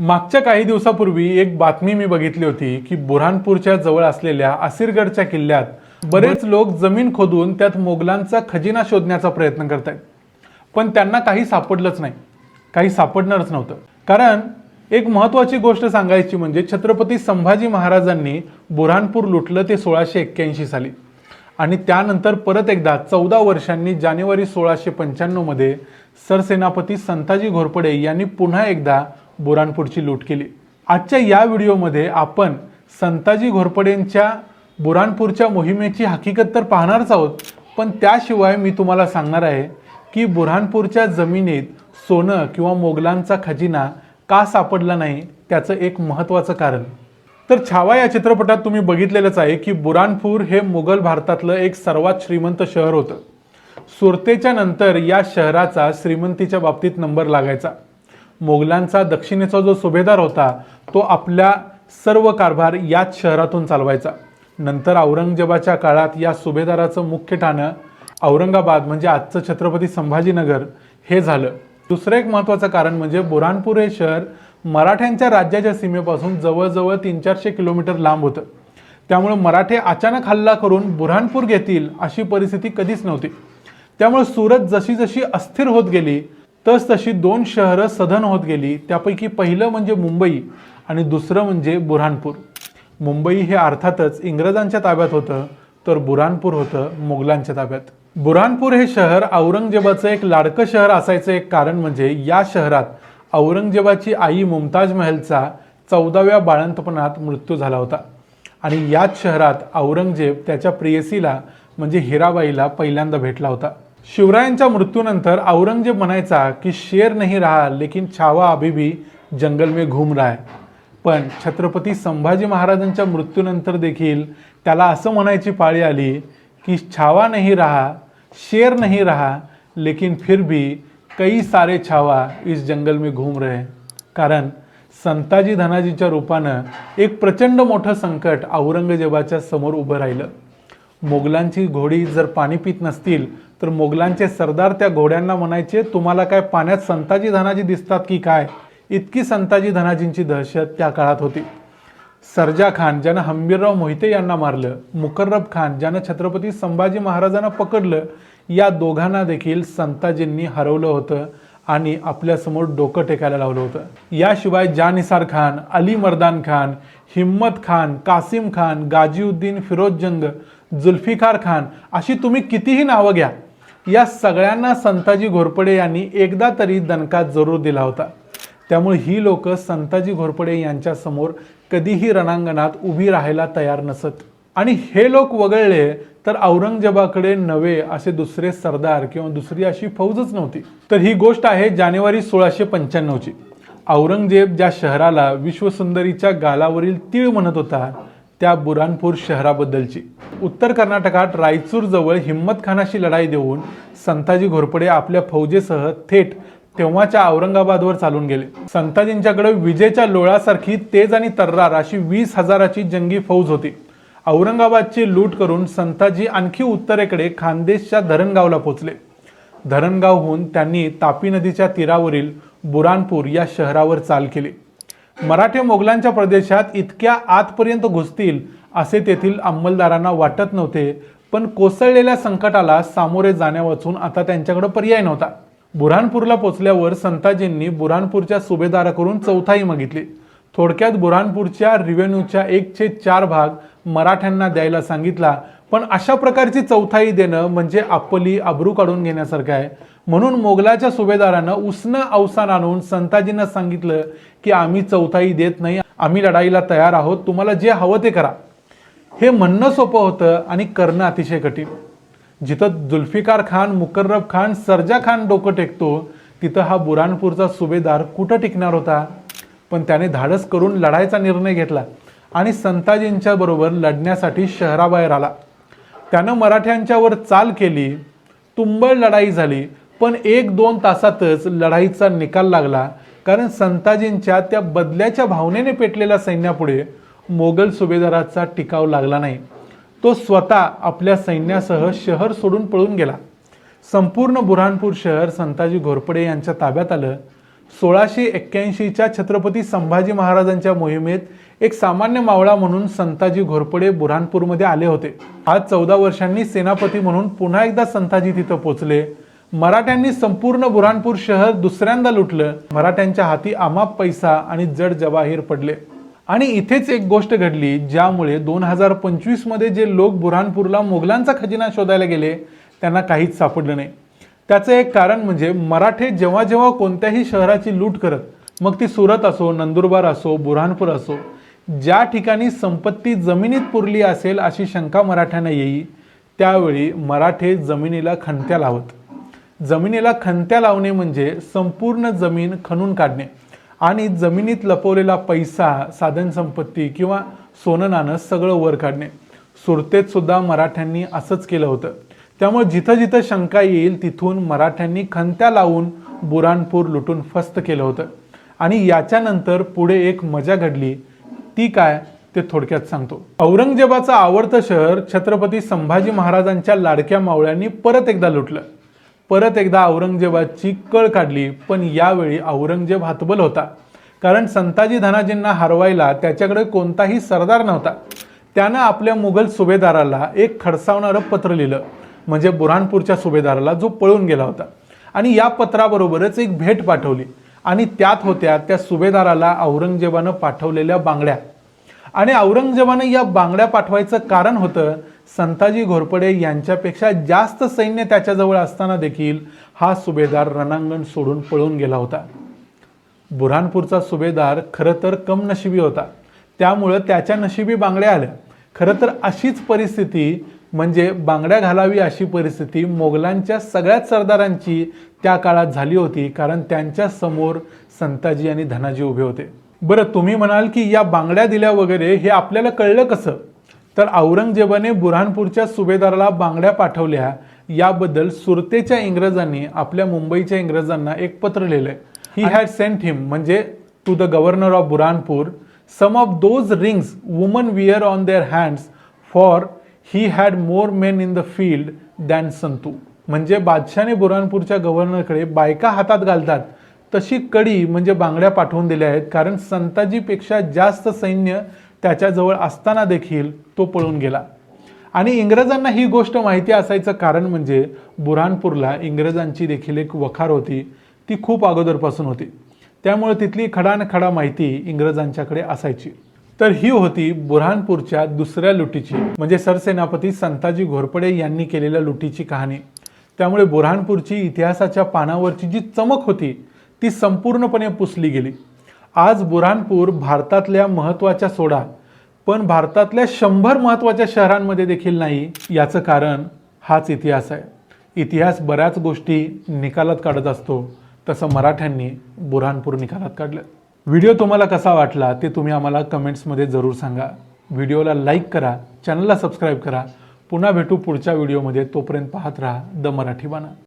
मागच्या काही दिवसापूर्वी एक बातमी मी बघितली होती की बुऱ्हाणपूरच्या जवळ असलेल्या असिरगडच्या किल्ल्यात बरेच लोक जमीन खोदून त्यात मोगलांचा खजिना शोधण्याचा प्रयत्न करत आहेत पण त्यांना काही सापडलंच नाही. काही सापडणारच नव्हतं. कारण एक महत्वाची गोष्ट सांगायची म्हणजे छत्रपती संभाजी महाराजांनी बुऱ्हाणपूर लुटलं ते सोळाशे एक्क्याऐंशी साली. आणि त्यानंतर परत एकदा चौदा वर्षांनी जानेवारी सोळाशे पंच्याण्णवमध्ये सरसेनापती संताजी घोरपडे यांनी पुन्हा एकदा बुराणपूरची लूट केली. आजच्या या व्हिडिओमध्ये आपण संताजी घोरपडेंच्या बुराणपूरच्या मोहिमेची हकीकत तर पाहणारच आहोत पण त्याशिवाय मी तुम्हाला सांगणार आहे की बुऱ्हाणपूरच्या जमिनीत सोनं किंवा मोगलांचा खजिना का सापडला नाही त्याचं एक महत्त्वाचं कारण. तर छावा या चित्रपटात तुम्ही बघितलेलंच आहे की बुराणपूर हे मुघल भारतातलं एक सर्वात श्रीमंत शहर होतं. सुरतेच्या नंतर या शहराचा श्रीमंतीच्या बाबतीत नंबर लागायचा. मोगलांचा दक्षिणेचा जो सुभेदार होता तो आपल्या सर्व कारभार याच शहरातून चालवायचा. नंतर औरंगजेबाच्या काळात या सुभेदाराचं मुख्य ठाणं औरंगाबाद म्हणजे आजचं छत्रपती संभाजीनगर हे झालं. दुसरं एक महत्त्वाचं कारण म्हणजे बुऱ्हाणपूर हे शहर मराठ्यांच्या राज्याच्या सीमेपासून जवळजवळ तीन चारशे किलोमीटर लांब होतं. त्यामुळे मराठे अचानक हल्ला करून बुऱ्हाणपूर घेतील अशी परिस्थिती कधीच नव्हती. त्यामुळे सुरत जशी जशी अस्थिर होत गेली तस तशी दोन शहरं सधन होत गेली. त्यापैकी पहिलं म्हणजे मुंबई आणि दुसरं म्हणजे बुऱ्हाणपूर मुंबई हे अर्थातच इंग्रजांच्या ताब्यात होतं तर बुऱ्हाणपूर होतं मुघलांच्या ताब्यात. बुऱ्हाणपूर हे शहर औरंगजेबाचं एक लाडकं शहर असायचं एक कारण म्हणजे या शहरात औरंगजेबाची आई मुमताज महलचा चौदाव्या बाळंतपणात मृत्यू झाला होता. आणि याच शहरात औरंगजेब त्याच्या प्रेयसीला म्हणजे हिराबाईला पहिल्यांदा भेटला होता. शिवरायांच्या मृत्यूनंतर औरंगजेब म्हणायचा की शेर नाही रहा लेकिन छावा अभी भी जंगल में घूम रहा है. पण छत्रपती संभाजी महाराजांच्या मृत्यूनंतर देखील त्याला असं म्हणायची पाळी आली की छावा नहीं रहा शेर नहीं रहा लेकिन फिर भी कई सारे छावा इस जंगल में घूम रहे कारण संताजी धनाजीच्या रूपानं एक प्रचंड मोठं संकट औरंगजेबाच्या समोर उभं राहिलं. मोगलांची घोडी जर पाणी पित नसतील तर मोगलांचे सरदार त्या घोड्यांना म्हणायचे तुम्हाला काय पाण्यात संताजी धनाजी दिसतात की काय? इतकी संताजी धनाजींची दहशत त्या काळात होती. सरजा खान ज्यानं हंबीरराव मोहिते यांना मारलं मुकर्रब खान ज्यानं छत्रपती संभाजी महाराजांना पकडलं या दोघांना देखील संताजींनी हरवलं होतं आणि आपल्यासमोर डोकं टेकायला लावलं होतं. याशिवाय जानिसार खान अली मर्दान खान हिम्मत खान कासिम खान गाजीउद्दीन फिरोज जंग जुल्फिकार खान अशी तुम्ही कितीही नावं घ्या. या सगळ्यांना संताजी घोरपडे यांनी एकदा तरी दणका जरूर दिला होता. त्यामुळे ही लोक संताजी घोरपडे यांच्यासमोर कधीही रणांगणात उभी राहायला तयार नसत. आणि हे लोक वगळले तर औरंगजेबाकडे नवे असे दुसरे सरदार किंवा दुसरी अशी फौजच नव्हती. तर ही गोष्ट आहे जानेवारी सोळाशे पंच्याण्णवची. औरंगजेब ज्या शहराला विश्वसुंदरीच्या गालावरील तीळ म्हणत होता त्या बुरानपूर शहराबद्दलची. उत्तर कर्नाटकात रायचूरजवळ हिम्मतखानाशी लढाई देऊन संताजी घोरपडे आपल्या फौजेसह थेट तेव्हाच्या औरंगाबादवर चालून गेले. संताजींच्याकडे विजेच्या लोळासारखी तेज आणि तर्रार अशी वीस हजाराची जंगी फौज होती. औरंगाबादची लूट करून संताजी आणखी उत्तरेकडे खानदेशच्या धरणगावला पोचले. धरणगावहून त्यांनी तापी नदीच्या तीरावरील बुरानपूर या शहरावर चाल केली. मराठे मोगलांच्या प्रदेशात इतक्या आतपर्यंत घुसतील असे तेथील अंमलदारांना वाटत नव्हते. पण कोसळलेल्या संकटाला सामोरे जाण्यावाचून आता त्यांच्याकडे पर्याय नव्हता. बुऱ्हाणपूरला पोचल्यावर संताजींनी बुऱ्हाणपूरच्या सुभेदाराकडून चौथाई मागितली. थोडक्यात बुऱ्हाणपूरच्या रिव्हेन्यूच्या एकचे चार भाग मराठ्यांना द्यायला सांगितला. पण अशा प्रकारची चौथाई देणं म्हणजे आपली आबरू काढून घेण्यासारखं आहे. म्हणून मोगलाच्या सुभेदारानं उसनं अवसान आणून संताजींना सांगितलं की आम्ही चौथाई देत नाही आम्ही लढाईला तयार आहोत तुम्हाला जे हवं ते करा. हे म्हणणं सोपं होतं आणि करणं अतिशय कठीण. जिथं जुल्फिकार खान मुकर्रब खान सरजा खान डोकं टेकतो तिथं हा बुराणपूरचा सुभेदार कुठं टिकणार होता? पण त्याने धाडस करून लढायचा निर्णय घेतला आणि संताजींच्या बरोबर लढण्यासाठी शहराबाहेर आला. त्यानं मराठ्यांच्यावर चाल केली तुंबळ लढाई झाली पण एक दोन तासातच लढाईचा निकाल लागला कारण संताजींच्या त्या बदल्याच्या भावनेने पेटलेल्या सैन्यापुढे मोगल सुभेदाराचा टिकाव लागला नाही. तो स्वतः आपल्या सैन्यासह शहर सोडून पळून गेला. संपूर्ण बुऱ्हाणपूर शहर संताजी घोरपडे यांच्या ताब्यात आलं. सोळाशे एक्क्याऐंशीच्या छत्रपती संभाजी महाराजांच्या मोहिमेत एक सामान्य मावळा म्हणून संताजी घोरपडे बुऱ्हाणपूरमध्ये आले होते. आज चौदा वर्षांनी सेनापती म्हणून पुन्हा एकदा संताजी तिथं पोचले. मराठ्यांनी संपूर्ण बुऱ्हाणपूर शहर दुसऱ्यांदा लुटलं. मराठ्यांच्या हाती अमाप पैसा आणि जड जवाहीर पडले. आणि इथेच एक गोष्ट घडली ज्यामुळे दोन हजार पंचवीसमध्ये जे लोक बुऱ्हाणपूरला मोगलांचा खजिना शोधायला गेले त्यांना काहीच सापडलं नाही. त्याचं एक कारण म्हणजे मराठे जेव्हा जेव्हा कोणत्याही शहराची लूट करत मग ती सुरत असो नंदुरबार असो बुऱ्हाणपूर असो ज्या ठिकाणी संपत्ती जमिनीत पुरली असेल अशी शंका मराठ्यांना येई त्यावेळी मराठे जमिनीला खणत्या लावत. जमिनीला खणत्या लावणे म्हणजे संपूर्ण जमीन खणून काढणे आणि जमिनीत लपवलेला पैसा साधनसंपत्ती किंवा सोनं नाणं सगळं वर काढणे. सुरतेत सुद्धा मराठ्यांनी असंच केलं होतं. त्यामुळे जिथं जिथं शंका येईल तिथून मराठ्यांनी खंत्या लावून बुराणपूर लुटून फस्त केलं होतं. आणि याच्यानंतर पुढे एक मजा घडली. ती काय? ते थोडक्यात सांगतो. औरंगजेबाचं आवडतं शहर छत्रपती संभाजी महाराजांच्या लाडक्या मावळ्यांनी परत एकदा लुटलं. परत एकदा औरंगजेबाची कळ काढली पण यावेळी औरंगजेब हातबल होता. कारण संताजी धनाजींना हरवायला त्याच्याकडे कोणताही सरदार नव्हता. त्यानं आपल्या मुघल सुभेदाराला एक खडसावणारं पत्र लिहिलं म्हणजे बुरहानपूरच्या सुभेदाराला जो पळून गेला होता. आणि या पत्राबरोबरच एक भेट पाठवली. आणि त्यात होत्या त्या सुभेदाराला औरंगजेबानं पाठवलेल्या बांगड्या. आणि औरंगजेबानं या बांगड्या पाठवायचं कारण होतं संताजी घोरपडे यांच्यापेक्षा जास्त सैन्य त्याच्याजवळ असताना देखील हा सुभेदार रणांगण सोडून पळून गेला होता. बुऱ्हाणपूरचा सुभेदार खरं तर कम नशिबी होता. त्यामुळं त्याच्या नशिबी बांगड्या आल्या. खरं तर अशीच परिस्थिती म्हणजे बांगड्या घालावी अशी परिस्थिती मोगलांच्या सगळ्याच सरदारांची त्या काळात झाली होती कारण त्यांच्यासमोर संताजी आणि धनाजी उभे होते. बरं तुम्ही म्हणाल की या बांगड्या दिल्या वगैरे हे आपल्याला कळलं कसं? तर औरंगजेबाने बुऱ्हाणपूरच्या सुभेदाराला बांगड्या पाठवल्या. याबद्दल सुरतेच्या इंग्रजांनी आपल्या मुंबईच्या इंग्रजांना एक पत्र लिहिलंय. ही हॅड सेंट हिम म्हणजे to the governor of Burhanpur some of those rings woman wear on their hands for he had more men in the field than Santu म्हणजे बादशाने बुऱ्हाणपूरच्या गव्हर्नरकडे बायका हातात घालतात. तशी कडी म्हणजे बांगड्या पाठवून दिल्या आहेत. कारण संताजीपेक्षा जास्त सैन्य त्याच्याजवळ असताना देखील तो पळून गेला. आणि इंग्रजांना ही गोष्ट माहिती असायचं कारण म्हणजे बुरहानपूरला इंग्रजांची देखील एक वखार होती. ती खूप अगोदरपासून होती. त्यामुळे तिथली खडान खडा माहिती इंग्रजांच्याकडे असायची. तर ही होती बुरहानपूरच्या दुसऱ्या लुटीची म्हणजे सरसेनापती संताजी घोरपडे यांनी केलेल्या लुटीची कहाणी. त्यामुळे बुरहानपूरची इतिहासाच्या पानावरची जी चमक होती ती संपूर्णपणे पुसली गेली. आज बुऱ्हाणपूर भारतातल्या महत्त्वाच्या सोडा पण भारतातल्या शंभर महत्त्वाच्या शहरांमध्ये देखील नाही याचं कारण हाच इतिहास आहे. इतिहास बऱ्याच गोष्टी निकालात काढत असतो तसं मराठ्यांनी बुऱ्हाणपूर निकालात काढलं. व्हिडिओ तुम्हाला कसा वाटला ते तुम्ही आम्हाला कमेंट्समध्ये जरूर सांगा. व्हिडिओला लाईक करा चॅनलला सबस्क्राईब करा. पुन्हा भेटू पुढच्या व्हिडिओमध्ये. तोपर्यंत पाहत राहा द मराठी बाणा.